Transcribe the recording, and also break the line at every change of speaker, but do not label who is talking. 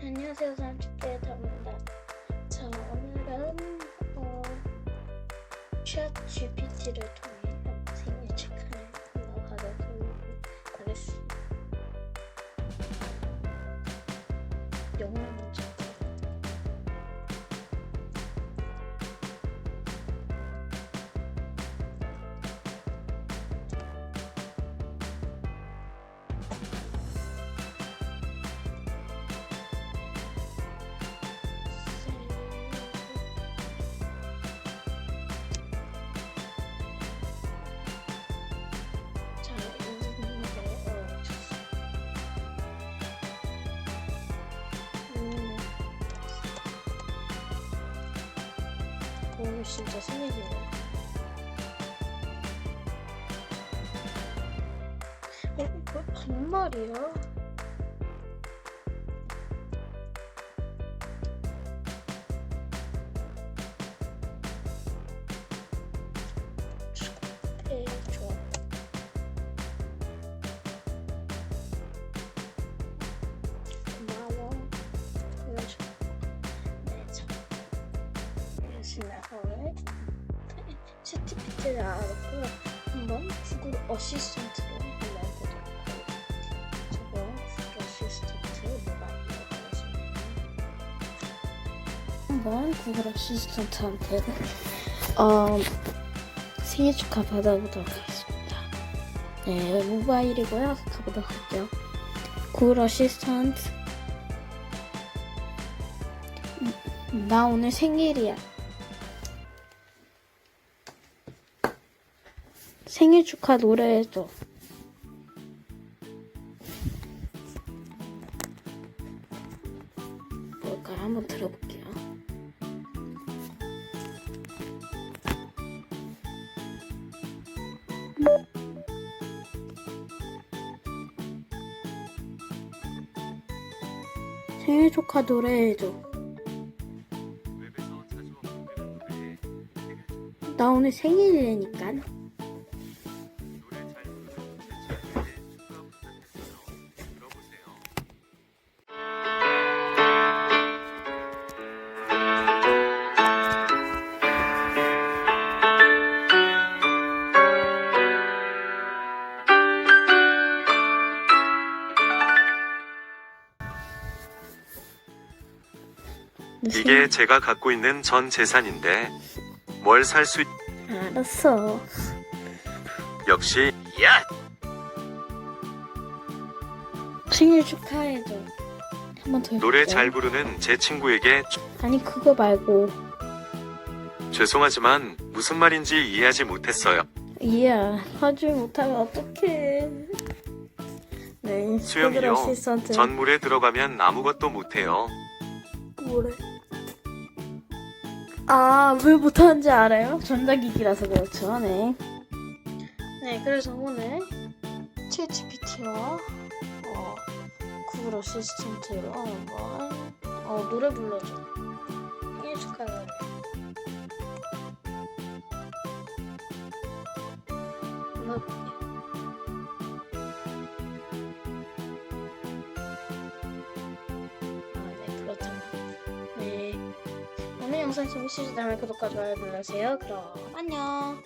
안녕하세요, 30대 담입니다. 자, 오늘은 어, 챗 GPT를 통해 생일 축하를 넘어가도록 하겠습니다. 영어 문제. 오늘 진짜 생일이에요. 어, 왜 반말이야? 그렇습니다. 오늘 채티피티를 알았고요. 한번 구글 어시스턴트로 한번 구글 어시스턴트한테 어, 생일 축하 받아보도록 하겠습니다. 네, 모바일이고요. 가보도록 할게요. 구글 어시스턴트 음, 나 오늘 생일이야. 생일 축하 노래 해줘. 뭘까요? 한번 들어볼게요. 생일 축하 노래 해줘. 나 오늘 생일이니까.
이게 제가 갖고 있는 전 재산인데 뭘 살 수
알았어.
역시 야
생일 축하해줘. 한 번 더.
노래
해볼게.
잘 부르는 제 친구에게
아니 그거 말고.
죄송하지만 무슨 말인지 이해하지 못했어요.
이야 하지 못하면 어떡해. 네.
수영이요. 전 물에 들어가면 아무것도 못해요.
뭐래? 아, 왜 못하는지 알아요? 전자기기라서 그렇죠, 네. 네, 그래서 오늘 챗GPT와 어, 구글 어시스턴트로 한번 어, 노래 불러줘. 생일 축하해. 영상 재밌으셨다면 구독과 좋아요 눌러주세요. 그럼 안녕.